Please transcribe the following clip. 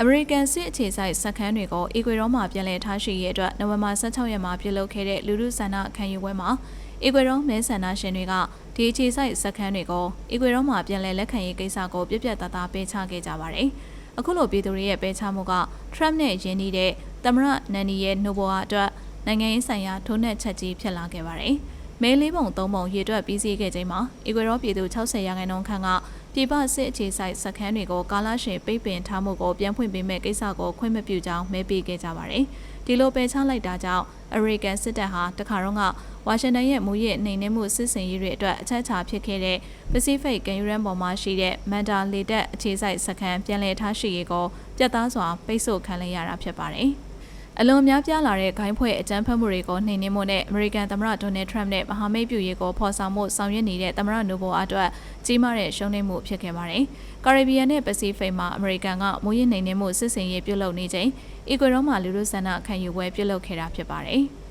အမေရိကန်စစ်အခြေစိုက်စခန်းတွေကိုအီကွေရောမှာပြန်လည်ထားရှိရေးအတွက်နိုဝင်ဘာ16ရက်မှာပြုလုပ်ခဲ့တဲ့လူလူဆန္ဒခံယူပွဲမှာအီကွေရောမဲဆန္ဒရှင်တွေကဒီအခြေစိုက်စခန်းတွေကိုအီကွေရောမှာပြန်လည်လက်ခံရေးကိစ္စကိုပြပြတသားပေးချခဲ့ကြပါတယ်။အခုလိုပြည်သူတွေရဲ့ပေးချမှုက Trump နဲ့ယင်းနှီးတဲ့သမရနန်နီရဲ့နိုဘိုဟာအတွက်နိုင်ငံရေးဆိုင်ရာထိုးနှက်ချက်ကြီးဖြစ်လာခဲ့ပါတယ်။ မဲလေးပုံသုံးပုံရေတွက်ပြီးစီးခဲ့ချိန်မှာအီကွေရောပြည်သူ60ရာခိုင်နှုန်းခန့်ကပြည်ပစစ်အခြေဆိုင်စခန်းတွေကိုကာလရှည်ပိတ်ပင်ထားမှုကိုပြန်ဖွင့်ပေးမဲ့ကိစ္စကိုခွင့်မပြုကြောင်းမဲပေးခဲ့ကြပါတယ်။ဒီလိုပယ်ချလိုက်တာကြောင့်အမေရိကန်စစ်တပ်ဟာတခါတော့ကဝါရှင်တန်ရဲ့မူရစ်နှိမ်နင်းမှုစစ်စင်ရေးတွေအတွက်အချက်အချာဖြစ်ခဲ့တဲ့ Pacific ကမ်းရိုးတန်းပေါ်မှာရှိတဲ့မန်ဒါလေတပ်အခြေစိုက်စခန်းပြန်လည်ထားရှိရေးကိုပြတ်သားစွာပိတ်ဆို့ခံလိုက်ရတာဖြစ်ပါတယ်။ အလွန်များပြားလာတဲ့ဂိုင်းဖွဲ့အကြမ်းဖက်မှုတွေကိုနှိမ်နင်းမှုနဲ့အမေရိကန်သမ္မတဒေါ်နယ်ထရမ့်နဲ့မဟာမိတ်ပြုရေးကိုဖော်ဆောင်မှုဆောင်ရွက်နေတဲ့သမ္မတနိုဘိုအတွက်ကြီးမားတဲ့ရှုံးနိမ့်မှုဖြစ်ခဲ့ပါတယ်။ကာရစ်ဘီယံနဲ့ပစိဖိတ်မှာအမေရိကန်ကမူရင်းနှိမ်နင်းမှုစစ်စင်ရေးပြုလုပ်နေချိန်အီကွေရောမှာလူလူဆန္ဒခံယူပွဲပြုလုပ်ခဲ့တာဖြစ်ပါတယ်။